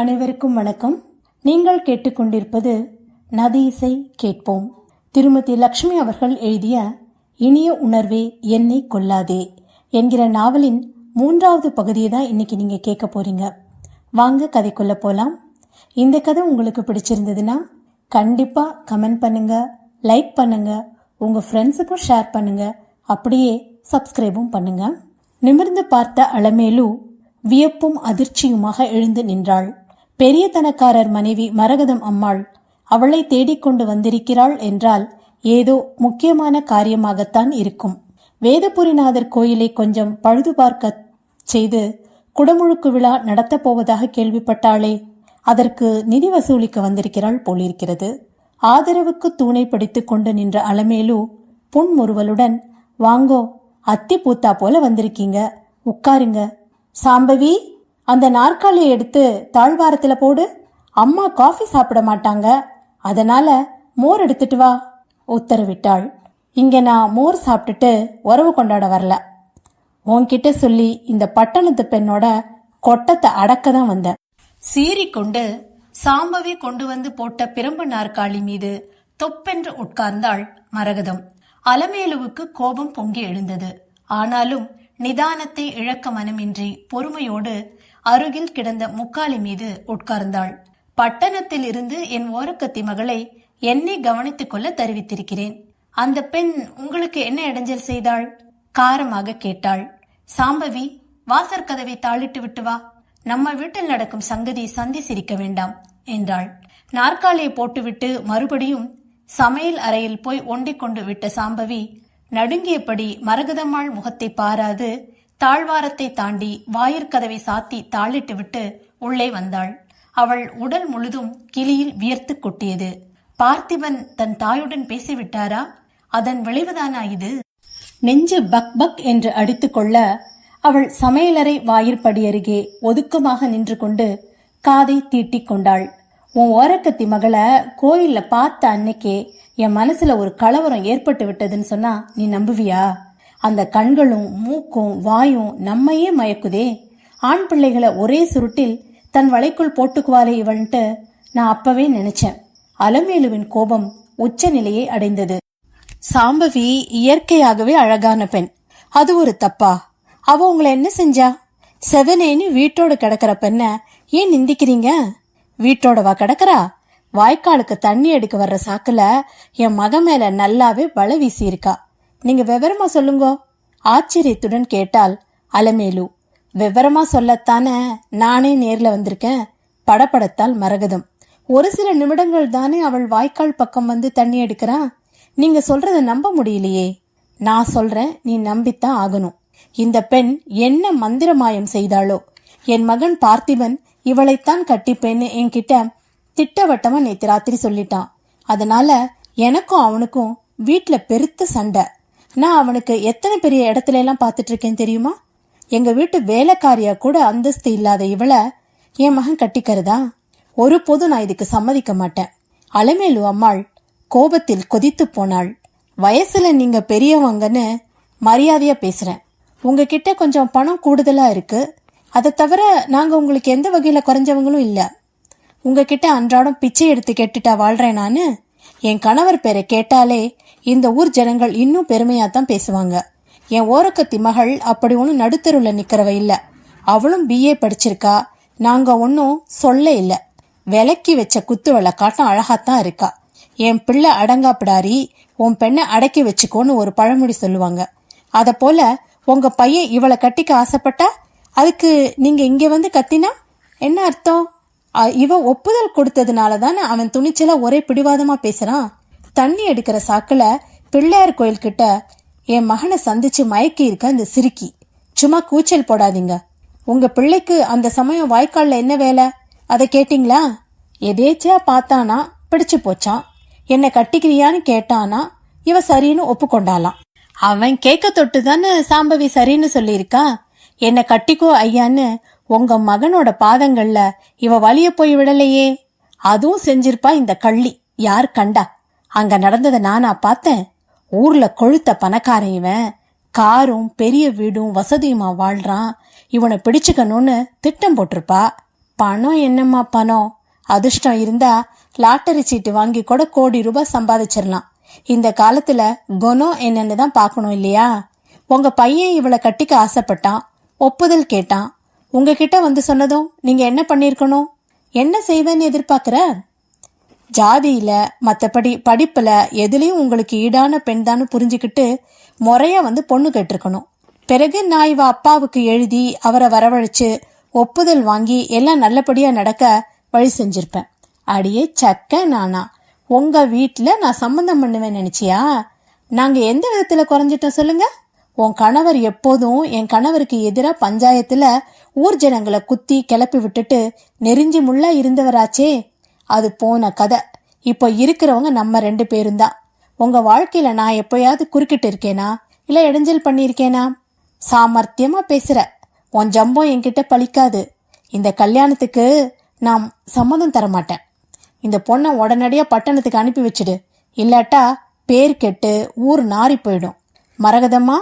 அனைவருக்கும் வணக்கம். நீங்கள் கேட்டுக்கொண்டிருப்பது நதி இசை கேட்போம். திருமதி லக்ஷ்மி அவர்கள் எழுதிய இனிய உணர்வே என்னை கொல்லாதே என்கிற நாவலின் மூன்றாவது பகுதியை தான் இன்னைக்கு நீங்கள் கேட்க போறீங்க. வாங்க கதைக்குள்ள போலாம். இந்த கதை உங்களுக்கு பிடிச்சிருந்ததுன்னா கண்டிப்பா கமெண்ட் பண்ணுங்க லைக் பண்ணுங்க உங்க ஃப்ரெண்ட்ஸுக்கும் ஷேர் பண்ணுங்க அப்படியே சப்ஸ்கிரைபும் பண்ணுங்க. நிமிர்ந்து பார்த்த அலமேலு வியப்பும் அதிர்ச்சியுமாக எழுந்து நின்றாள். பெரிய தனக்காரர் மனைவி மரகதம் அம்மாள் அவளை தேடிக்கொண்டு வந்திருக்கிறாள் என்றால் ஏதோ முக்கியமான காரியமாகத்தான் இருக்கும். வேதபுரிநாதர் கோயிலை கொஞ்சம் பழுது பார்க்க செய்து குடமுழுக்கு விழா நடத்தப் போவதாக கேள்விப்பட்டாளே அதற்கு நிதி வசூலிக்க வந்திருக்கிறாள் போலிருக்கிறது. ஆதரவுக்கு தூணை பிடித்துக் கொண்டு நின்ற அலமேலு புன்முறுவலுடன் வாங்கோ அத்தி பூத்தா போல வந்திருக்கீங்க உட்காருங்க. சாம்பவி அந்த நாற்காலியை எடுத்து தாழ்வாரத்தில் போடு. அம்மா காஃபி சாப்பிட மாட்டாங்க. அதனால மோர் எடுத்துட்டு வா உத்தரவிட்டாள். இங்க நான் மோர் சாப்பிட்டுட்டு உறவு கொண்டாட வரல. உன்கிட்ட சொல்லி இந்த பட்டணத்து பெண்ணோட கொட்டத்தை அடக்க தான் வந்தேன். சீறிக்கொண்டு சாம்பவே கொண்டு வந்து போட்ட பிரம்பு நாற்காலி மீது தொப்பென்று உட்கார்ந்தாள் மரகதம். அலமேலுவுக்கு கோபம் பொங்கி எழுந்தது. ஆனாலும் நிதானத்தை இழக்க மனமின்றி பொறுமையோடு அருகில் கிடந்த முக்காலி மீது உட்கார்ந்தாள். பட்டணத்தில் இருந்து என் ஓரக்கத்தி மகளை என்னை கவனித்துக் கொள்ள தெரிவித்திருக்கிறேன். அந்த பெண் உங்களுக்கு என்ன இடைஞ்சல் செய்தாள்? காரமாக கேட்டாள். சாம்பவி வாசற்கதவை தாளிட்டு விட்டு வா. நம்ம வீட்டில் நடக்கும் சங்கதி சந்தி சிரிக்க வேண்டாம் என்றாள். நாற்காலியை போட்டுவிட்டு மறுபடியும் சமையல் அறையில் போய் ஒண்டிக் கொண்டு விட்ட சாம்பவி நடுங்கியபடி மரகதம்மாள் முகத்தை பாராது தாழ்வாரத்தை தாண்டி வாயிற்கதவை சாத்தி தாளிட்டுவிட்டு உள்ளே வந்தாள். அவள் உடல் முழுதும் கிளியில் வியர்த்து கொட்டியது. பார்த்திபன் தன் தாயுடன் பேசிவிட்டாரா? அதன் விளைவுதானா இது? நெஞ்சு பக் பக் என்று அடித்துக்கொள்ள அவள் சமையலறை வாயிற்படி அருகே ஒதுக்கமாக நின்று கொண்டு காதை தீட்டிக் கொண்டாள். உன் ஓரக்கத்தி மகளை கோயில்ல பார்த்த அன்னைக்கே என் மனசுல ஒரு கலவரம் ஏற்பட்டு விட்டதுன்னு சொன்னா நீ நம்புவியா? அந்த கண்களும் மூக்கும் வாயும் நம்மையே மயக்குதே. ஆண் பிள்ளைகளை ஒரே சுருட்டில் தன் வலைக்குள் போட்டுக்குவாளே இவன்ட்டு நான் அப்பவே நினைச்சேன். அலமேலுவின் கோபம் உச்ச நிலையை அடைந்தது. சாம்பவி இயற்கையாகவே அழகான பெண். அது ஒரு தப்பா? அவ உங்களை என்ன செஞ்சா? செவனேன்னு வீட்டோட கிடக்கிற பெண்ண ஏன் நிந்திக்கிறீங்க? வீட்டோடவா கிடக்குறா? வாய்க்காலுக்கு தண்ணி எடுக்க வர்ற சாக்குல என் மக மேல நல்லாவே வலை வீசி இருக்கா நீங்க விவரமா சொல்லுங்க. ஆச்சரியத்துடன் கேட்டால் அலமேலு. விவரமா சொல்லத்தானே நானே நேர்ல வந்திருக்கேன். படப்படத்தால் மரகதம். ஒரு சில நிமிடங்கள் தானே அவள் வாய்க்கால் பக்கம் வந்து தண்ணி எடுக்கிறா? நீங்க சொல்றத நம்ப முடியலையே. நான் சொல்றேன் நீ நம்பித்தான் ஆகணும். இந்த பெண் என்ன மந்திரமாயம் செய்தாளோ? என் மகன் பார்த்திபன் இவளைத்தான் கட்டிப்பேன்னு என்கிட்ட திட்டவட்டமா நேத்து ராத்திரி சொல்லிட்டான். அதனால எனக்கும் அவனுக்கும் வீட்டுல பெருத்த சண்டை. நான் அவனுக்கு எத்தனை பெரிய இடத்துல எல்லாம் பார்த்துட்டு இருக்கேன் தெரியுமா? எங்க வீட்டு வேலைக்காரியா கூட அந்தஸ்து இல்லாத இவளை என் மகன் கட்டிக்கிறதா? ஒரு நான் இதுக்கு சம்மதிக்க மாட்டேன். அலமேலு அம்மாள் கோபத்தில் கொதித்து போனாள். வயசுல நீங்க பெரியவங்கன்னு மரியாதையா பேசுறேன். உங்ககிட்ட கொஞ்சம் பணம் கூடுதலா இருக்கு. அதை தவிர நாங்க உங்களுக்கு எந்த வகையில குறைஞ்சவங்களும் இல்லை. உங்ககிட்ட அன்றாடம் பிச்சை எடுத்து கேட்டுட்டா வாழ்றேன் நான். என் கணவர் பேரை கேட்டாலே இந்த ஊர் ஜனங்கள் இன்னும் பெருமையாக தான் பேசுவாங்க. என் ஓரக்கத்தி மகள் அப்படி ஒன்றும் நடுத்தருவில் நிற்கிறவ இல்லை. அவளும் பிஏ படிச்சிருக்கா. நாங்கள் ஒன்றும் சொல்ல இல்லை. விலக்கி வச்ச குத்து காட்டும் அழகாத்தான் இருக்கா. என் பிள்ளை அடங்காப்பிடாரி உன் பெண்ணை அடக்கி வச்சுக்கோன்னு ஒரு பழமொழி சொல்லுவாங்க. அதை போல உங்கள் பையன் இவளை கட்டிக்க ஆசைப்பட்டா? அதுக்கு நீங்கள் இங்கே வந்து கத்தினா? என்ன அர்த்தம்? இவ ஒப்புதல் கொடுத்ததுனால தானே அவன் துணிச்சலா ஒரே பிடிவாதமா பேசுறான்? தண்ணி எடுக்கிற சாக்குல பிள்ளையார் கோயில் கிட்ட என் மகனை சந்திச்சு மயக்கி இருக்க அந்த சிரிக்கி சும்மா கூச்சல் போடாதீங்க. உங்க பிள்ளைக்கு அந்த சமயம் வாய்க்கால்ல என்ன வேலை? அதை கேட்டிங்களா? எதேச்சியா பார்த்தானா பிடிச்சு போச்சான். என்ன கட்டிக்கிறியான்னு கேட்டானா இவ சரின்னு ஒப்புக்கொண்டாலாம் அவன் கேட்க தொட்டு தானே சாம்பவி சரின்னு சொல்லியிருக்கா? என்ன கட்டிக்கோ ஐயான்னு உங்க மகனோட பாதங்கள்ல இவ வலிய போய் விடலையே. அதுவும் செஞ்சிருப்பா இந்த கள்ளி. யார் கண்டா? அங்க நடந்ததை நானா பார்த்தேன். ஊர்ல கொழுத்த பணக்காரன் இவன். காரும் பெரிய வீடும் வசதியுமா வாழ்றான். இவனை பிடிச்சுக்கணும்னு திட்டம் போட்டிருப்பா. பணம் என்னம்மா பணம்? அதிர்ஷ்டம் இருந்தா லாட்டரி சீட்டு வாங்கி கூட கோடி ரூபாய் சம்பாதிச்சிடலாம். இந்த காலத்துல குணம் என்னன்னு தான் பார்க்கணும் இல்லையா? உங்க பையன் இவளை கட்டிக்க ஆசைப்பட்டான். ஒப்புதல் கேட்டான். உங்ககிட்ட வந்து சொன்னதும் நீங்க என்ன பண்ணிருக்கணும்? என்ன செய்வேன்னு எதிர்பார்க்கிற? ஜாதியில மத்தபடி படிப்புல எதுலயும் உங்களுக்கு ஈடான பெண் தான் புரிஞ்சுக்கிட்டு முறையா வந்து பொண்ணு கேட்டிருக்கணும். பிறகு நான் இவ அப்பாவுக்கு எழுதி அவரை வரவழைச்சு ஒப்புதல் வாங்கி எல்லாம் நல்லபடியா நடக்க வழி செஞ்சிருப்பேன். அடியே சக்க நானா. உங்க வீட்டில் நான் சம்மந்தம் பண்ணுவேன் நினைச்சியா? நாங்க எந்த விதத்துல குறைஞ்சிட்டோம் சொல்லுங்க? உன் கணவர் எப்போதும் என் கணவருக்கு எதிராக பஞ்சாயத்துல ஊர் ஜனங்களை குத்தி கிளப்பி விட்டுட்டு நெறிஞ்சி முள்ளா இருந்தவராச்சே. அது போன கதை. இப்போ இருக்கிறவங்க நம்ம ரெண்டு பேரும் தான் உங்க வாழ்க்கையில நான் எப்பயாவது குறுக்கிட்டு இருக்கேனா? இல்ல இடைஞ்சல் பண்ணியிருக்கேனா? சாமர்த்தியமா பேசுற. உன் ஜம்பம் என்கிட்ட பலிக்காது இந்த கல்யாணத்துக்கு நான் சம்மதம் தர மாட்டேன் இந்த பொண்ணை உடனடியா பட்டணத்துக்கு அனுப்பி வச்சிடு. இல்லாட்டா பேர் கெட்டு ஊர் நாறி போயிடும். மரகதம்மா?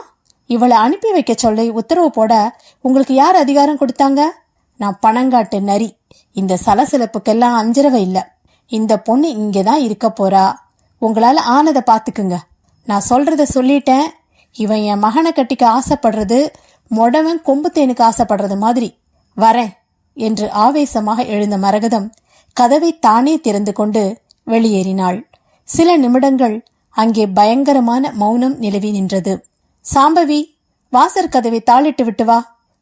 இவளை அனுப்பி வைக்க சொல்லி உத்தரவு போட உங்களுக்கு யார் அதிகாரம் கொடுத்தாங்க? நான் பணங்காட்டு நரி. இந்த சலசலப்புக்கெல்லாம் அஞ்சரவை இல்லை. இந்த பொண்ணு இங்கே தான் இருக்க போறா. உங்களால் ஆனதை பார்த்துக்குங்க நான் சொல்றத சொல்லிட்டேன். இவன் என் மகனை கட்டிக்க ஆசைப்படுறது மொடவன் கொம்பு தேனுக்கு ஆசைப்படுறது மாதிரி. வரேன் என்று ஆவேசமாக எழுந்த மரகதம் கதவை தானே திறந்து கொண்டு வெளியேறினாள். சில நிமிடங்கள் அங்கே பயங்கரமான மௌனம் நிலவி நின்றது. சாம்பவி வாசற் கதவை தாளிட்டு விட்டு வா.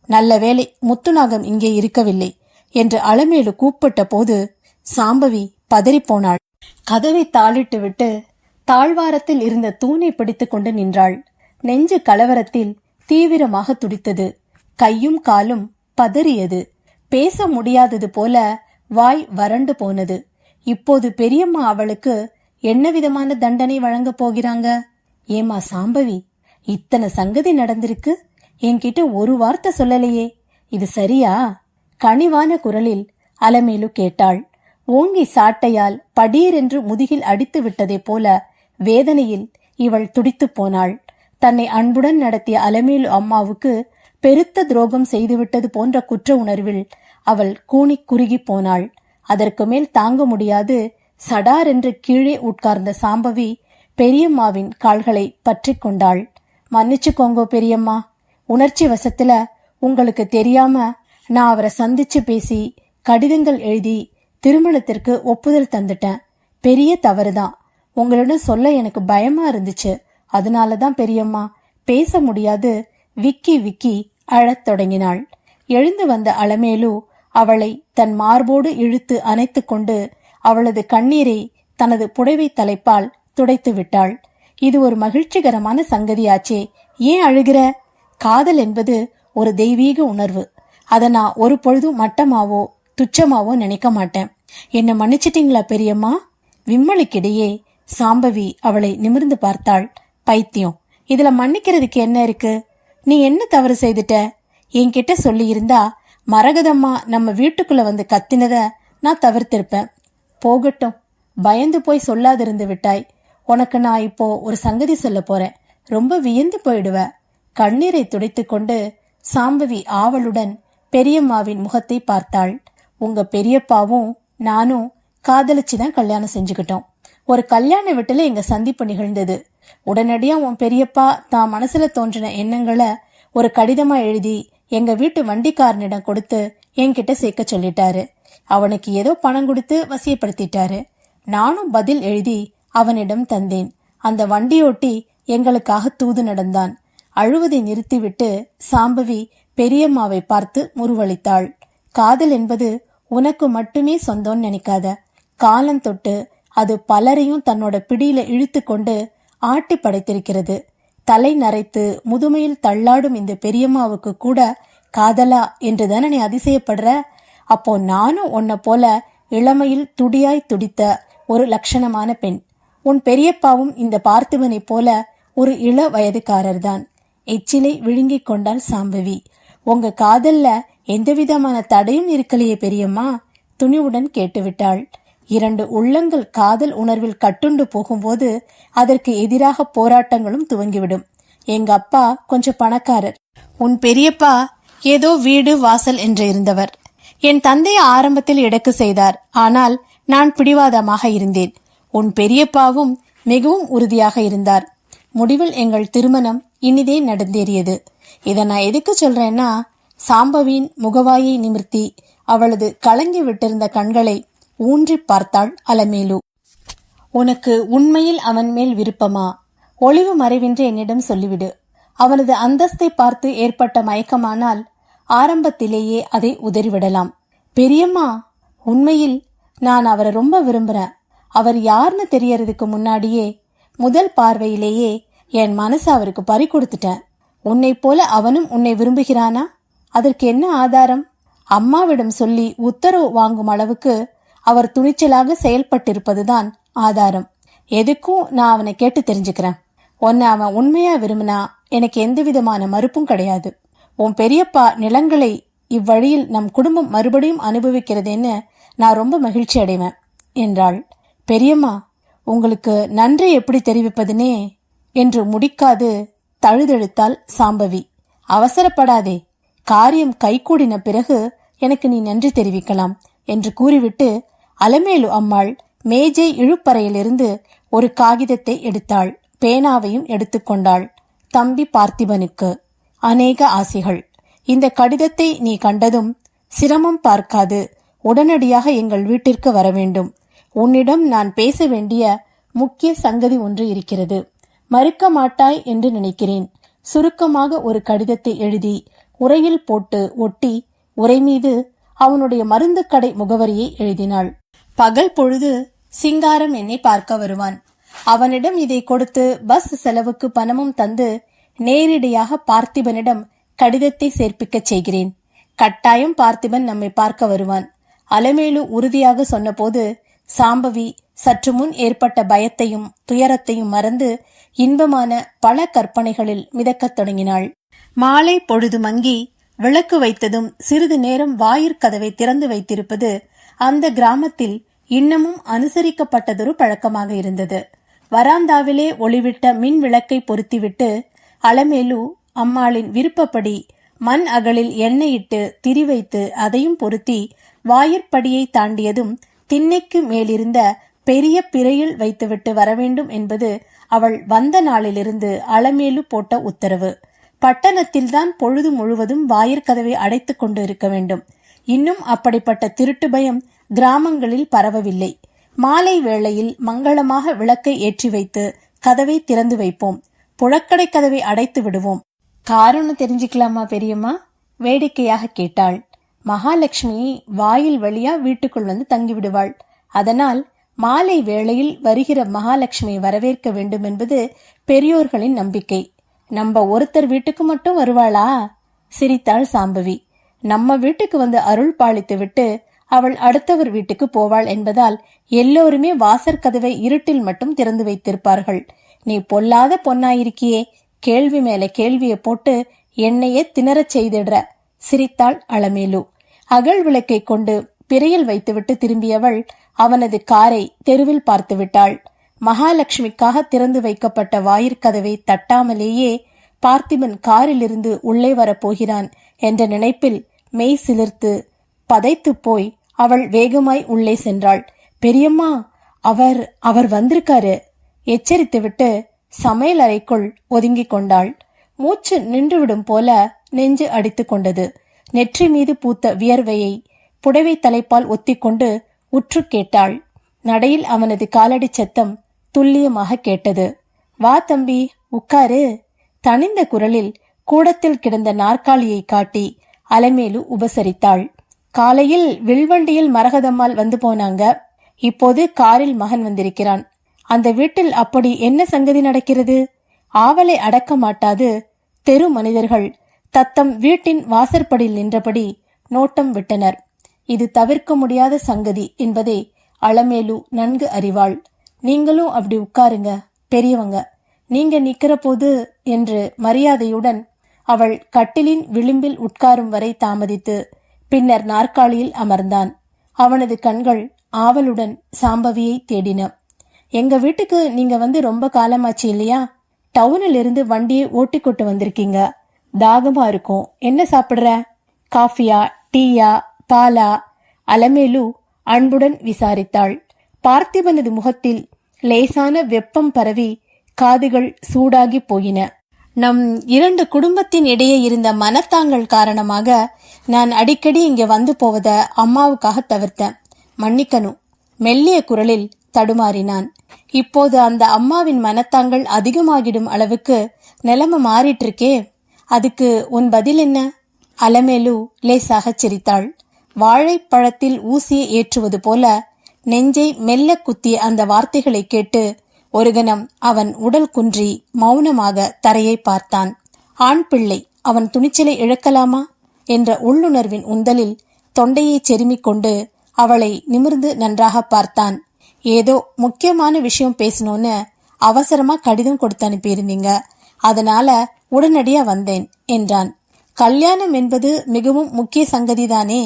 நல்ல வேளை முத்துநாகம் இங்கே இருக்கவில்லை என்று அலமேலு கூப்பிட்ட போது சாம்பவி பதறிப்போனாள் கதவை தாளிட்டு விட்டு தாழ்வாரத்தில் இருந்த தூணை பிடித்து கொண்டு நின்றாள். நெஞ்சு கலவரத்தில் தீவிரமாக துடித்தது. கையும் காலும் பதறியது. பேச முடியாதது போல வாய் வறண்டு போனது. இப்போது பெரியம்மா அவளுக்கு என்ன விதமான தண்டனை வழங்கப் போகிறாங்க? ஏமா சாம்பவி இத்தனை சங்கதி நடந்திருக்கு. என்கிட்ட ஒரு வார்த்தை சொல்லலையே. இது சரியா? கனிவான குரலில் அலமேலு கேட்டாள். ஓங்கி சாட்டையால் படீரென்று முதுகில் அடித்து விட்டதைப் போல வேதனையில் இவள் துடித்துப் போனாள். தன்னை அன்புடன் நடத்திய அலமேலு அம்மாவுக்கு பெருத்த துரோகம் செய்துவிட்டது போன்ற குற்ற உணர்வில் அவள் கூணி குறுகி போனாள். அதற்கு மேல் தாங்க முடியாது. சடார் என்று கீழே உட்கார்ந்த சாம்பவி பெரியம்மாவின் கால்களை பற்றிக் கொண்டாள். மன்னிச்சுக்கோங்க பெரியம்மா. உணர்ச்சி வசத்துல உங்களுக்கு தெரியாம நான் அவரை சந்திச்சு பேசி கடிதங்கள் எழுதி திருமணத்திற்கு ஒப்புதல் தந்துட்டேன். பெரிய தவறுதான். உங்களிடம் சொல்ல எனக்கு பயமா இருந்துச்சு. அதனால தான் பெரியம்மா பேச முடியாது. விக்கி விக்கி அழத் தொடங்கினாள். எழுந்து வந்த அலமேலு அவளை தன் மார்போடு இழுத்து அணைத்து கொண்டு அவளது கண்ணீரை தனது புடவை தலைப்பால் துடைத்து விட்டாள். இது ஒரு மகிழ்ச்சிகரமான சங்கதியாச்சே. ஏன் அழுகிற? காதல் என்பது ஒரு தெய்வீக உணர்வு. அதை நான் ஒரு பொழுதும் மட்டமாவோ துச்சமாவோ நினைக்க மாட்டேன். என்ன மன்னிச்சிட்டீங்களா பெரியம்மா? விம்மலுக்கிடையே சாம்பவி அவளை நிமிர்ந்து பார்த்தாள். பைத்தியம். இதுல மன்னிக்கிறதுக்கு என்ன இருக்கு? நீ என்ன தவறு செய்துட்ட? என்கிட்ட சொல்லியிருந்தா மரகதம்மா நம்ம வீட்டுக்குள்ள வந்து கத்தினத நான் தவிர்த்திருப்பேன். போகட்டும். பயந்து போய் சொல்லாதிருந்து விட்டாய். உனக்கு நான் இப்போ ஒரு சங்கதி சொல்ல போறேன். ரொம்ப வியந்து போயிடுவ. கண்ணீரை துடைத்துக்கொண்டு சாம்பவி ஆவலுடன் பெரியம்மாவின் முகத்தை பார்த்தாள். உங்க பெரியப்பாவும் நானும் காதலிச்சு தான் கல்யாணம் செஞ்சுக்கிட்டோம். ஒரு கல்யாண வீட்டுல எங்க சந்திப்பு நிகழ்ந்தது. உடனடியா உன் பெரியப்பா தான் மனசுல தோன்றின எண்ணங்களை ஒரு கடிதமா எழுதி எங்க வீட்டு வண்டிக்காரனிடம் கொடுத்து என்கிட்ட சேர்க்க சொல்லிட்டாரு. அவனுக்கு ஏதோ பணம் கொடுத்து வசியப்படுத்திட்டாரு. நானும் பதில் எழுதி அவனிடம் தந்தேன். அந்த வண்டியோட்டி எங்களுக்காக தூது நடந்தான். அழுவதை நிறுத்திவிட்டு சாம்பவி பெரியம்மாவை பார்த்து முருவளித்தாள் காதல் என்பது உனக்கு மட்டுமே சொந்தம்னு நினைக்காத. காலம் தொட்டு அது பலரையும் தன்னோட பிடியில இழுத்து கொண்டு ஆட்டி படைத்திருக்கிறது. தலை நரைத்து முதுமையில் தள்ளாடும் இந்த பெரியம்மாவுக்கு கூட காதலா என்று தானே நீ அதிசயப்படுற? அப்போ நானும் உன்னை போல இளமையில் துடியாய் துடித்த ஒரு லட்சணமான பெண். உன் பெரியப்பாவும் இந்த பார்த்திபனைப் போல ஒரு இள வயதுக்காரர்தான். எச்சிலை விழுங்கிக் கொண்டாள் சாம்பவி. உங்க காதல்ல எந்தவிதமான தடையும் இருக்கலையே பெரியம்மா? துணிவுடன் கேட்டுவிட்டாள். இரண்டு உள்ளங்கள் காதல் உணர்வில் கட்டுண்டு போகும்போது அதற்கு எதிராக போராட்டங்களும் துவங்கிவிடும். எங்க அப்பா கொஞ்சம் பணக்காரர். உன் பெரியப்பா ஏதோ வீடு வாசல் என்று இருந்தவர். என் தந்தை ஆரம்பத்தில் இடக்கு செய்தார். ஆனால் நான் பிடிவாதமாக இருந்தேன். உன் பெரியப்பாவும் மிகவும் உறுதியாக இருந்தார். முடிவில் எங்கள் திருமணம் இனிதே நடந்தேறியது. இதை நான் எதுக்கு சொல்றேன்னா சாம்பவியின் முகவாயை நிமிர்த்தி அவளது கலங்கி விட்டிருந்த கண்களை ஊன்றி பார்த்தாள் அலமேலு. உனக்கு உண்மையில் அவன் மேல் விருப்பமா? ஒளிவு மறைவின்றி என்னிடம் சொல்லிவிடு. அவனது அந்தஸ்தை பார்த்து ஏற்பட்ட மயக்கமானால் ஆரம்பத்திலேயே அதை உதறிவிடலாம். பெரியம்மா உண்மையில் நான் அவரை ரொம்ப விரும்புறேன். அவர் யாருன்னு தெரியறதுக்கு முன்னாடியே முதல் பார்வையிலேயே என் மனசு அவருக்கு பறி கொடுத்துட்டேன் உன்னை போல அவனும் உன்னை விரும்புகிறானா? அதற்கு என்ன ஆதாரம்? அம்மாவிடம் சொல்லி உத்தரவு வாங்கும் அளவுக்கு அவர் துணிச்சலாக செயல்பட்டிருப்பதுதான் ஆதாரம். எதுக்கும் நான் அவனை கேட்டு தெரிஞ்சுக்கிறேன். உன்னை அவன் உண்மையா விரும்பினா எனக்கு எந்த விதமான மறுப்பும் கிடையாது. உன் பெரியப்பா நிலங்களை இவ்வழியில் நம் குடும்பம் மறுபடியும் அனுபவிக்கிறதுன்னு நான் ரொம்ப மகிழ்ச்சி அடைவேன் என்றாள். பெரியம்மா உங்களுக்கு நன்றி எப்படி தெரிவிப்பதுனே? என்று முடிக்காது தழுதெழுத்தாள் சாம்பவி. அவசரப்படாதே காரியம் கைகூடின பிறகு எனக்கு நீ நன்றி தெரிவிக்கலாம் என்று கூறிவிட்டு அலமேலு அம்மாள் மேஜை இழுப்பறையிலிருந்து ஒரு காகிதத்தை எடுத்தாள். பேனாவையும் எடுத்துக்கொண்டாள் தம்பி பார்த்திபனுக்கு. அநேக ஆசைகள். இந்த கடிதத்தை நீ கண்டதும் சிரமம் பார்க்காது. உடனடியாக எங்கள் வீட்டிற்கு வர வேண்டும். உன்னிடம் நான் பேச வேண்டிய முக்கிய சங்கதி ஒன்று இருக்கிறது. மறுக்க மாட்டாய் என்று நினைக்கிறேன். சுருக்கமாக ஒரு கடிதத்தை எழுதி உரையில் போட்டு ஒட்டி உரை மீது அவனுடைய மருந்து கடை முகவரியை எழுதினாள். பகல் பொழுது சிங்காரம் என்னை பார்க்க வருவான். அவனிடம் இதை கொடுத்து பஸ் செலவுக்கு பணமும் தந்து நேரடியாக பார்த்திபனிடம் கடிதத்தை சேர்ப்பிக்கச் செய்கிறேன். கட்டாயம் பார்த்திபன் நம்மை பார்க்க வருவான். அலமேலு உறுதியாக சொன்னபோது சாம்பவி சற்று முன் ஏற்பட்ட பயத்தையும் துயரத்தையும் மறந்து இன்பமான பல கற்பனைகளில் மிதக்கத் தொடங்கினாள். மாலை பொழுது மங்கி விளக்கு வைத்ததும் சிறிது நேரம் வாயிற்கதவை திறந்து வைத்திருப்பது அந்த கிராமத்தில் இன்னமும் அனுசரிக்கப்பட்டதொரு பழக்கமாக இருந்தது. வராந்தாவிலே ஒளிவிட்ட மின் விளக்கை பொருத்திவிட்டு அலமேலு அம்மாளின் விருப்பப்படி மண் அகலில் எண்ணெயிட்டு திரி வைத்து அதையும் பொருத்தி வாயிற்படியை தாண்டியதும் திண்ணைக்கு மேலிருந்த பெரிய பிறையில் வைத்துவிட்டு வரவேண்டும் என்பது அவள் வந்த நாளிலிருந்து அலமேலு போட்ட உத்தரவு. பட்டணத்தில்தான் பொழுது முழுவதும் வாயிற்கதவை அடைத்துக் கொண்டு இருக்க வேண்டும். இன்னும் அப்படிப்பட்ட திருட்டு பயம் கிராமங்களில் பரவவில்லை. மாலை வேளையில் மங்களமாக விளக்கை ஏற்றி வைத்து கதவை திறந்து வைப்போம். புழக்கடை கதவை அடைத்து விடுவோம். காரணம் தெரிஞ்சுக்கலாமா பெரியம்மா? வேடிக்கையாக கேட்டாள். மகாலட்சுமி வாயில் வழியா வீட்டுக்குள் வந்து தங்கிவிடுவாள். அதனால் மாலை வேளையில் வருகிற மகாலட்சுமியை வரவேற்க வேண்டும் என்பது பெரியோர்களின் நம்பிக்கை. நம்ம ஒருத்தர் வீட்டுக்கு மட்டும் வருவாளா? சிரித்தாள் சாம்பவி. நம்ம வீட்டுக்கு வந்து அருள் பாலித்து விட்டு அவள் அடுத்தவர் வீட்டுக்கு போவாள் என்பதால் எல்லோருமே வாசற்கதவை இருட்டில் மட்டும் திறந்து வைத்திருப்பார்கள். நீ பொல்லாத பொன்னாயிருக்கியே கேள்வி மேல கேள்வியை போட்டு என்னையே திணறச் செய்திடுற சிரித்தாள் அலமேலு. அகல் விளக்கை கொண்டு பிறையில் வைத்துவிட்டு திரும்பியவள் அவனது காரை தெருவில் பார்த்து விட்டாள் மகாலட்சுமிக்காக திறந்து வைக்கப்பட்ட வாயிற்கதவை தட்டாமலேயே பார்த்திபன் காரிலிருந்து உள்ளே வரப்போகிறான் என்ற நினைப்பில் மெய் சிலிர்த்து பதைத்து போய் அவள் வேகமாய் உள்ளே சென்றாள். பெரியம்மா அவர் அவர் வந்திருக்காரு. எச்சரித்துவிட்டு சமையல் அறைக்குள் ஒதுங்கிக் கொண்டாள். மூச்சு நின்றுவிடும் போல நெஞ்சு அடித்துக் கொண்டது. நெற்றி மீது பூத்த வியர்வையை புடவை தலைப்பால் ஒத்திக்கொண்டு உற்று கேட்டாள். நடையில் அவனது காலடி சத்தம் துல்லியமாக கேட்டது. வா தம்பி உட்காரு. தனிந்த குரலில் கூடத்தில் கிடந்த நாற்காலியை காட்டி அலமேலு உபசரித்தாள். காலையில் வில்வண்டியில் மரகதம்மாள் வந்து போனாங்க. இப்போது காரில் மகன் வந்திருக்கிறான். அந்த வீட்டில் அப்படி என்ன சங்கதி நடக்கிறது? ஆவலை அடக்க மாட்டாது. தெரு மனிதர்கள் தத்தம் வீட்டின் வாசற்படியில் நின்றபடி நோட்டம் விட்டனர். இது தவிர்க்க முடியாத சங்கதி என்பதை அளமேலு நன்கு அறிவாள். நீங்களும் அப்படி உட்காருங்க பெரியவங்க. நீங்க நிக்கிற போது என்று மரியாதையுடன் அவள் கட்டிலின் விளிம்பில் உட்காரும் வரை தாமதித்து பின்னர் நாற்காலியில் அமர்ந்தான். அவனது கண்கள் ஆவலுடன் சாம்பவியை தேடின. எங்க வீட்டுக்கு நீங்க வந்து ரொம்ப காலமாச்சு இல்லையா? டவுனில் இருந்து வண்டியை ஓட்டி கொண்டு வந்திருக்கீங்க. தாகமா இருக்கும். என்ன சாப்பிடுற? காஃபியா டீயா பாலா? அலமேலு அன்புடன் விசாரித்தாள். பார்த்திபனது முகத்தில் லேசான வெப்பம் பரவி காதுகள் சூடாகி போயின. நம் இரண்டு குடும்பத்தின் இடையே இருந்த மனத்தாங்கள் காரணமாக நான் அடிக்கடி இங்கே வந்து போவத அம்மாவுக்காக தவிர்த்தேன். மன்னிக்கணும் மெல்லிய குரலில் தடுமாறினான். இப்போது அந்த அம்மாவின் மனத்தாங்கள் அதிகமாகிடும் அளவுக்கு நிலைமை மாறிட்டு இருக்கே அதுக்கு உன் பதில் என்ன? அலமேலு லேசாகச் சிரித்தாள். வாழைப்பழத்தில் ஊசியை ஏற்றுவது போல நெஞ்சை மெல்ல குத்திய அந்த வார்த்தைகளை கேட்டு ஒரு கணம் அவன் உடல் குன்றி மௌனமாக தரையை பார்த்தான். ஆண் பிள்ளை அவன் துணிச்சலை இழக்கலாமா? என்ற உள்ளுணர்வின் உந்தலில் தொண்டையை செருமிக் கொண்டு அவளை நிமிர்ந்து நன்றாக பார்த்தான். ஏதோ முக்கியமான விஷயம் பேசணும்னு அவசரமா கடிதம் கொடுத்து அனுப்பியிருந்தீங்க. அதனால உடனடியா வந்தேன் என்றான். கல்யாணம் என்பது மிகவும் முக்கிய சங்கதிதானே.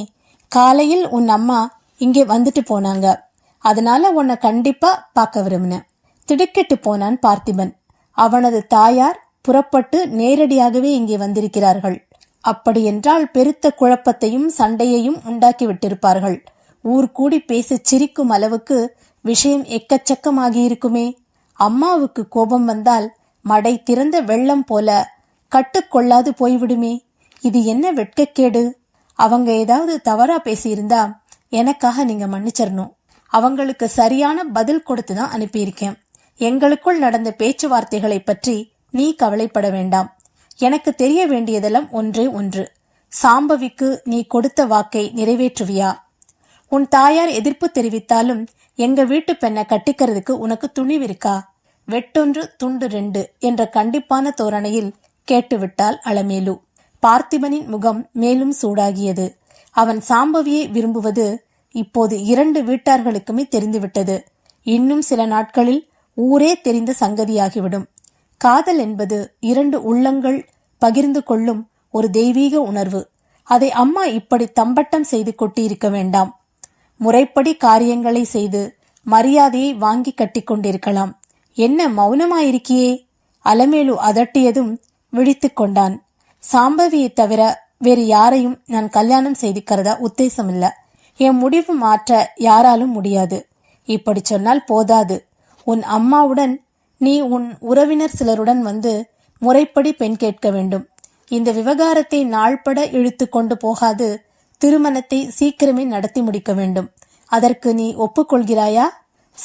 காலையில் உன் அம்மா இங்கே வந்துட்டு போனாங்க. அதனால உன்னை கண்டிப்பா பார்க்க விரும்பினேன் திடுக்கிட்டு போனான் பார்த்திபன். அவனது தாயார் புறப்பட்டு நேரடியாகவே இங்கே வந்திருக்கிறார்கள். அப்படியென்றால் பெருத்த குழப்பத்தையும் சண்டையையும் உண்டாக்கி விட்டிருப்பார்கள். ஊர் கூடி பேசி சிரிக்கும் அளவுக்கு விஷயம் எக்கச்சக்கமாகியிருக்குமே அம்மாவுக்கு கோபம் வந்தால் மடை திறந்த வெள்ளம் போல கட்டுக்கொள்ளாது போய்விடுமே. இது என்ன வெட்கக்கேடு? அவங்க ஏதாவது தவறா பேசியிருந்தா எனக்காக நீங்க மன்னிச்சிடணும் அவங்களுக்கு சரியான பதில் கொடுத்து தான் அனுப்பியிருக்கேன். எங்களுக்குள் நடந்த பேச்சுவார்த்தைகளை பற்றி நீ கவலைப்பட வேண்டாம். எனக்கு தெரிய வேண்டியதெல்லாம் ஒன்றே ஒன்று. சாம்பவிக்கு நீ கொடுத்த வாக்கை நிறைவேற்றுவியா? உன் தாயார் எதிர்ப்பு தெரிவித்தாலும் எங்க வீட்டு பெண்ணை கட்டிக்கிறதுக்கு உனக்கு துணிவிருக்கா வெட்டொன்று துண்டு ரெண்டு என்ற கண்டிப்பான தோரணையில் கேட்டுவிட்டாள் அலமேலு. பார்த்திபனின் முகம் மேலும் சூடாகியது. அவன் சாம்பவியை விரும்புவது இப்போது இரண்டு வீட்டார்களுக்குமே தெரிந்துவிட்டது. இன்னும் சில நாட்களில் ஊரே தெரிந்த சங்கதியாகிவிடும். காதல் என்பது இரண்டு உள்ளங்கள் பகிர்ந்து கொள்ளும் ஒரு தெய்வீக உணர்வு. அதை அம்மா இப்படி தம்பட்டம் செய்து கொட்டியிருக்க வேண்டாம். முறைப்படி காரியங்களை செய்து மரியாதையை வாங்கி கட்டிக்கொண்டிருக்கலாம் என்ன மௌனமாயிருக்கியே? அலமேலு அதட்டியதும் விழித்து கொண்டான். சாம்பவியை தவிர வேறு யாரையும் நான் கல்யாணம் செய்துக்கிறதா உத்தேசம் என் முடிவு மாற்ற யாராலும் முடியாது. இப்படி சொன்னால் போதாது. உன் அம்மாவுடன் நீ உன் உறவினர் சிலருடன் வந்து முறைப்படி பெண் கேட்க வேண்டும். இந்த விவகாரத்தை நாள்பட இழுத்து கொண்டு போகாது. திருமணத்தை சீக்கிரமே நடத்தி முடிக்க வேண்டும். அதற்கு நீ ஒப்புக்கொள்கிறாயா?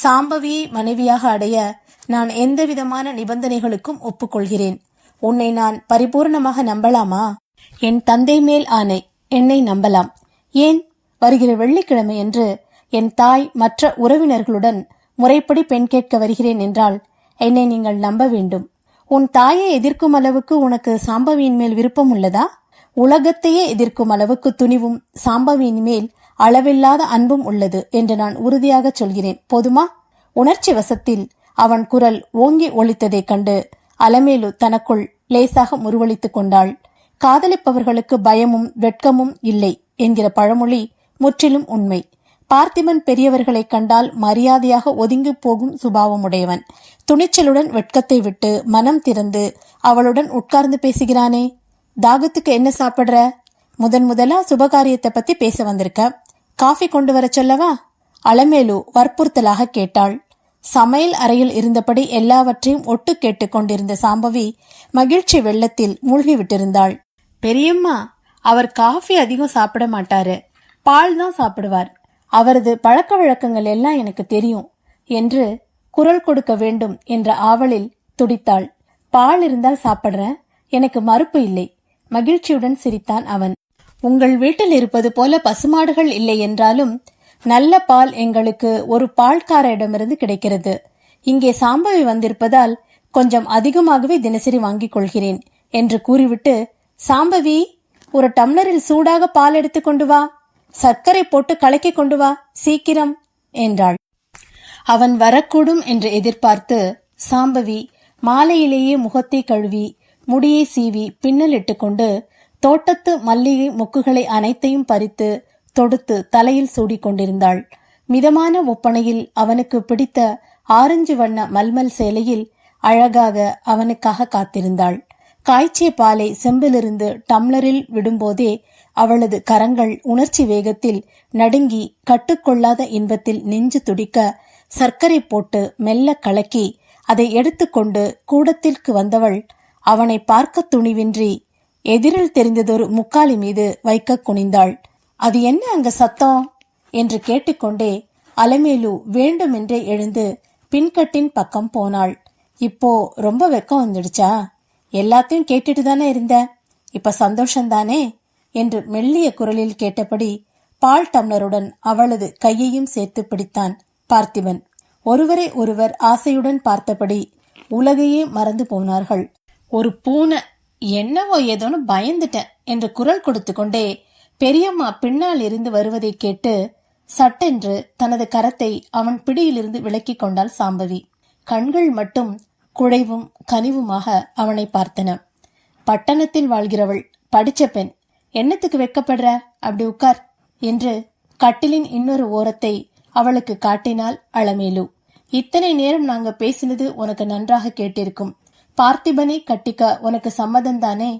சாம்பவியை மனைவியாக அடைய நான் எந்த விதமான நிபந்தனைகளுக்கும் ஒப்புக்கொள்கிறேன். உன்னை நான் பரிபூர்ணமாக நம்பலாமா? என் தந்தை மேல் ஆணை என்னை நம்பலாம். ஏன்? வருகிற வெள்ளிக்கிழமை என்று என் தாய் மற்ற உறவினர்களுடன் முறைப்படி பெண் கேட்க வருகிறேன் என்றால் என்னை நீங்கள் நம்ப வேண்டும். உன் தாயை எதிர்க்கும் அளவுக்கு உனக்கு சாம்பவியின் மேல் விருப்பம் உள்ளதா? உலகத்தையே எதிர்க்கும் அளவுக்கு துணிவும் சாம்பவியின் மேல் அளவில்லாத அன்பும் உள்ளது என்று நான் உறுதியாக சொல்கிறேன். போதுமா? உணர்ச்சி வசத்தில் அவன் குரல் ஓங்கி ஒழித்ததைக் கண்டு அலமேலு தனக்குள் லேசாக முருவளித்துக் கொண்டாள். காதலிப்பவர்களுக்கு பயமும் வெட்கமும் இல்லை என்கிற பழமொழி முற்றிலும் உண்மை. பார்த்திபன் பெரியவர்களைக் கண்டால் மரியாதையாக ஒதுங்கி போகும் சுபாவமுடையவன். துணிச்சலுடன் வெட்கத்தை விட்டு மனம் திறந்து அவளுடன் உட்கார்ந்து பேசுகிறானே தாகத்துக்கு என்ன சாப்பிடுற? முதன் முதலா சுபகாரியத்தை பத்தி பேச வந்திருக்க. காஃபி கொண்டு வர சொல்லவா? அலமேலு வற்புறுத்தலாக கேட்டாள். சமையல் அறையில் இருந்தபடி எல்லாவற்றையும் ஒட்டு கேட்டுக் கொண்டிருந்த சாம்பவி மகிழ்ச்சி வெள்ளத்தில் மூழ்கி விட்டிருந்தாள் பெரியம்மா அவர் காஃபி அதிகம் சாப்பிட மாட்டாரு. பால் தான் சாப்பிடுவார். அவரது பழக்க வழக்கங்கள் எல்லாம் எனக்கு தெரியும் என்று குரல் கொடுக்க வேண்டும் என்ற ஆவலில் துடித்தாள். பால் இருந்தால் சாப்பிடுறேன். எனக்கு மறுப்பு இல்லை. மகிழ்ச்சியுடன் சிரித்தான் அவன். உங்கள் வீட்டில் இருப்பது போல பசுமாடுகள் இல்லை என்றாலும் நல்ல பால் எங்களுக்கு ஒரு பால்காரரிடமிருந்து கிடைக்கிறது. இங்கே சாம்பவி வந்திருப்பதால் கொஞ்சம் அதிகமாகவே தினசரி வாங்கிக் கொள்கிறேன் என்று கூறிவிட்டு சாம்பவி ஒரு டம்ளரில் சூடாக பால் எடுத்துக் கொண்டு வா. சர்க்கரை போட்டு கலக்கி கொண்டு வா சீக்கிரம் என்றாள். அவன் வரக்கூடும் என்று எதிர்பார்த்து சாம்பவி மாலையிலேயே முகத்தை கழுவி முடியை சீவி பின்னலிட்டு கொண்டு தோட்டத்து மல்லிகை மொக்குகளை அனைத்தையும் பறித்து தொடுத்து தலையில் சூடிக் கொண்டிருந்தாள் மிதமான ஒப்பனையில் அவனுக்கு பிடித்த ஆரஞ்சு வண்ண மல்மல் சேலையில் அழகாக அவனுக்காக காத்திருந்தாள். காய்ச்சிய பாலை செம்பிலிருந்து டம்ளரில் விடும்போதே அவளது கரங்கள் உணர்ச்சி வேகத்தில் நடுங்கி கட்டுக்கொள்ளாத இன்பத்தில் நெஞ்சு துடிக்க சர்க்கரை போட்டு மெல்ல கலக்கி அதை எடுத்துக்கொண்டு கூடத்திற்கு வந்தவள் அவனை பார்க்க துணிவின்றி எதிரில் தெரிந்ததொரு முக்காலி மீது வைக்க குனிந்தாள். அது என்ன அங்க சத்தம்? என்று கேட்டுக்கொண்டே அலமேலு வேண்டுமென்றே எழுந்து பின்கட்டின் பக்கம் போனாள். இப்போ ரொம்ப வெக்கம் வந்துடுச்சா? எல்லாத்தையும் கேட்டுட்டு தானே இருந்த? இப்ப சந்தோஷந்தானே என்று மெல்லிய குரலில் கேட்டபடி பால் டம்ளருடன் அவளது கையையும் சேர்த்து பிடித்தான் பார்த்திபன். ஒருவரை ஒருவர் ஆசையுடன் பார்த்தபடி உலகையே மறந்து போனார்கள். ஒரு பூனை என்னவோ ஏதோன்னு பயந்துட்டேன் என்று குரல் கொடுத்து கொண்டே பெரியம்மா பின்னால் இருந்து வருவதை கேட்டு சட்டென்று தனது கரத்தை அவன் பிடியிலிருந்து விலக்கிக் கொண்டாள் சாம்பவி. கண்கள் மட்டும் குழைவும் கனிவுமாக அவனை பார்த்தன. பட்டணத்தில் வாழ்கிறவள் படிச்ச பெண். என்னத்துக்கு வெக்கப்படுற? அப்படி உட்கார் என்று கட்டிலின் இன்னொரு ஓரத்தை அவளுக்கு காட்டினாள் அலமேலு இத்தனை நேரம் நாங்க பேசினது உனக்கு நன்றாக கேட்டிருக்கும். பார்த்திபனை கட்டிக்க உனக்கு சம்மதம் தானே?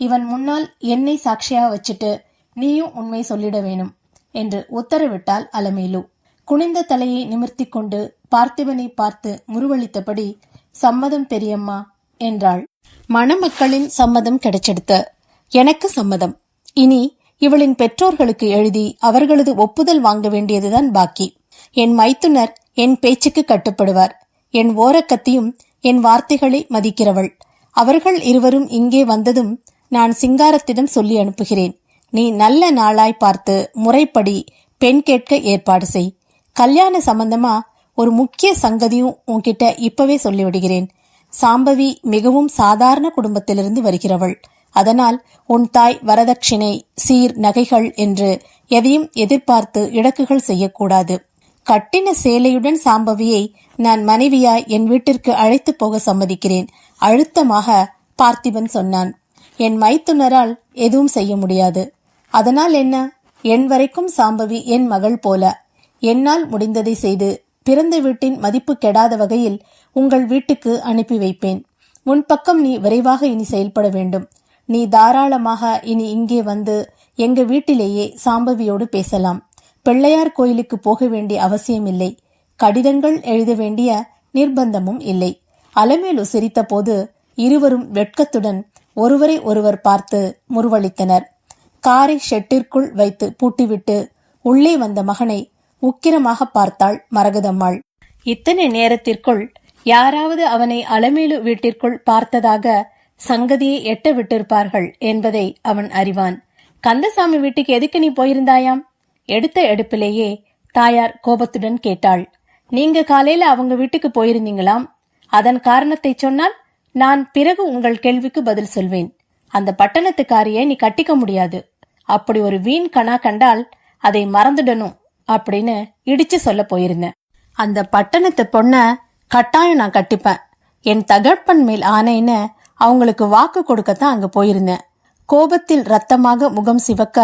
இவன் முன்னால் என்னை சாட்சியாக வச்சுட்டு நீயும் உண்மை சொல்லிட வேணும் என்று உத்தரவிட்டாள் அலமேலு. குனிந்த தலையை நிமிர்த்தி கொண்டு பார்த்திபனை பார்த்து முருவளித்தபடி சம்மதம் பெரியம்மா என்றாள். மணமக்களின் சம்மதம் கிடைச்செடுத்த எனக்கு சம்மதம். இனி இவளின் பெற்றோர்களுக்கு எழுதி அவர்களது ஒப்புதல் வாங்க வேண்டியதுதான் பாக்கி. என் மைத்துனர் என் பேச்சுக்கு கட்டுப்படுவார். என் ஓரக்கத்தியும் என் வார்த்தைகளை மதிக்கிறவள். அவர்கள் இருவரும் இங்கே வந்ததும் நான் சிங்காரத்திடம் சொல்லி அனுப்புகிறேன். நீ நல்ல நாளாய் பார்த்து முறைப்படி பெண் கேட்க ஏற்பாடு செய். கல்யாண சம்பந்தமா ஒரு முக்கிய சங்கதியும் உன்கிட்ட இப்பவே சொல்லிவிடுகிறேன். சாம்பவி மிகவும் சாதாரண குடும்பத்திலிருந்து வருகிறவள். அதனால் உன் தாய் வரதட்சிணை சீர் நகைகள் என்று எதையும் எதிர்பார்த்து இடக்குகள் செய்யக்கூடாது. கட்டின சேலையுடன் சாம்பவியை நான் மனைவியாய் என் வீட்டிற்கு அழைத்து போக சம்மதிக்கிறேன். அழுத்தமாக பார்த்திபன் சொன்னான். என் மைத்துனரால் எதுவும் செய்ய முடியாது. அதனால் என்ன? என் வரைக்கும் சாம்பவி என் மகள் போல. என்னால் முடிந்ததை செய்து பிறந்த வீட்டின் மதிப்பு கெடாத வகையில் உங்கள் வீட்டுக்கு அனுப்பி வைப்பேன். உன் பக்கம் நீ விரைவாக இனி செயல்பட வேண்டும். நீ தாராளமாக இனி இங்கே வந்து எங்க வீட்டிலேயே சாம்பவியோடு பேசலாம். பிள்ளையார் கோயிலுக்கு போக வேண்டிய அவசியமில்லை கடிதங்கள் எழுத வேண்டிய நிர்பந்தமும் இல்லை. அலமேலு சிரித்தபோது இருவரும் வெட்கத்துடன் ஒருவரை ஒருவர் பார்த்து முருவளித்தனர் காரை ஷெட்டிற்குள் வைத்து பூட்டிவிட்டு உள்ளே வந்த மகனை உக்கிரமாக பார்த்தாள் மரகதம்மாள். இத்தனை நேரத்திற்குள் யாராவது அவனை அலமேலு வீட்டிற்குள் பார்த்ததாக சங்கதியை எட்ட விட்டிருப்பார்கள் என்பதை அவன் அறிவான். கந்தசாமி வீட்டுக்கு எதுக்கு நீ போயிருந்தாயாம்? எடுத்த எடுப்பிலேயே தாயார் கோபத்துடன் கேட்டாள். நீங்க காலையில அவங்க வீட்டுக்கு போயிருந்தீங்களாம்? அதன் காரணத்தை சொன்னால் நான் பிறகு உங்கள் கேள்விக்கு பதில் சொல்வேன். அந்த பட்டணத்துக்காரியை நீ கட்டிக்க முடியாது. அப்படி ஒரு வீண் கணா கண்டால் அதை மறந்துடணும் அப்படின்னு இடிச்சு சொல்ல போயிருந்தேன். அந்த பட்டணத்து பொண்ண கட்டாயம் நான் கட்டிப்பேன். என் தகப்பன் மேல் ஆணைன்னு அவங்களுக்கு வாக்கு கொடுக்கத்தான் அங்க போயிருந்தேன். கோபத்தில் ரத்தமாக முகம் சிவக்க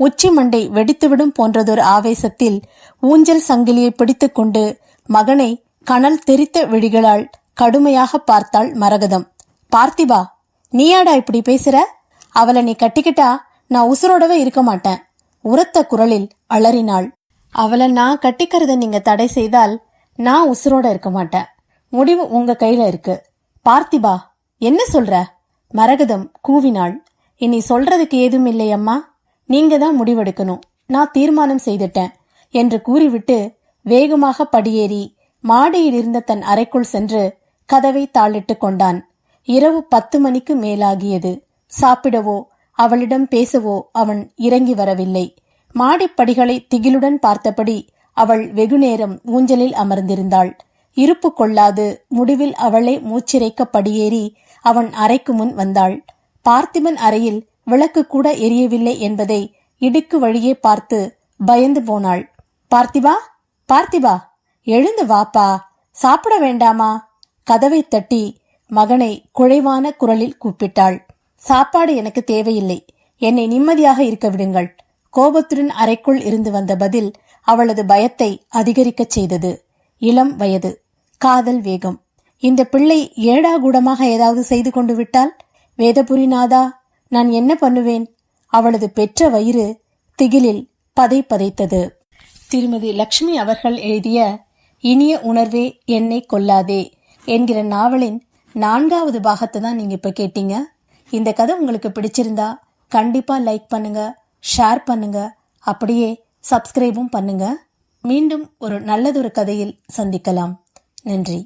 உச்சி மண்டை வெடித்துவிடும் போன்றதொரு ஆவேசத்தில் ஊஞ்சல் சங்கிலியை பிடித்துக்கொண்டு மகனை கனல் தெரித்த விழிகளால் கடுமையாக பார்த்தாள் மரகதம். பார்த்திபா நீயாடா இப்படி பேசுற? அவளை நீ கட்டிக்கிட்டா நான் உசுரோடவே இருக்க மாட்டேன். உரத்த குரலில் அலறினாள். அவளை நான் கட்டிக்கிறத நீங்க தடை செய்தால் நான் உசுரோட இருக்க மாட்டேன். முடிவு உங்க கையில இருக்கு. பார்த்திபா என்ன சொல்ற? மரகதம் கூவினாள். இனி சொல்றதுக்கு ஏதும் இல்லையம்மா நீங்க தான் முடிவெடுக்கணும். நான் தீர்மானம் செய்துட்டேன் என்று கூறிவிட்டு வேகமாக படியேறி மாடியில் இருந்த தன் அறைக்குள் சென்று கதவை தாளிட்டு கொண்டான். இரவு பத்து மணிக்கு மேலாகியது. சாப்பிடவோ அவளிடம் பேசவோ அவன் இறங்கி வரவில்லை. மாடிப்படிகளை திகிலுடன் பார்த்தபடி அவள் வெகுநேரம் ஊஞ்சலில் அமர்ந்திருந்தாள். இருப்பு கொள்ளாது முடிவில் அவளே மூச்சிறைக்க படியேறி அவன் அறைக்கு முன் வந்தாள். பார்த்திபன் அறையில் விளக்கு கூட எரியவில்லை என்பதை இடுக்கு வழியே பார்த்து பயந்து போனாள். பார்த்திபா பார்த்திபா எழுந்து வாப்பா சாப்பிட வேண்டாமா? கதவை தட்டி மகனை குழைவான குரலில் கூப்பிட்டாள். சாப்பாடு எனக்கு தேவையில்லை. என்னை நிம்மதியாக இருக்க விடுங்கள். கோபத்துடன் அறைக்குள் இருந்து வந்த பதில் அவளது பயத்தை அதிகரிக்கச் செய்தது. இளம் வயது. காதல் வேகம். இந்த பிள்ளை ஏடாகூடமாக ஏதாவது செய்து கொண்டு விட்டால்? வேதபுரிநாதா நான் என்ன பண்ணுவேன்? அவளது பெற்ற வயிறு திகிலில் பதை பதைத்தது. திருமதி லக்ஷ்மி அவர்கள் எழுதிய இனிய உணர்வே என்னை கொல்லாதே என்கிற நாவலின் நான்காவது பாகத்தை தான் நீங்க இப்ப கேட்டீங்க. இந்த கதை உங்களுக்கு பிடிச்சிருந்தா கண்டிப்பா லைக் பண்ணுங்க ஷேர் பண்ணுங்க அப்படியே சப்ஸ்கிரைபும் பண்ணுங்க. மீண்டும் ஒரு நல்லதொரு கதையில் சந்திக்கலாம். நன்றி.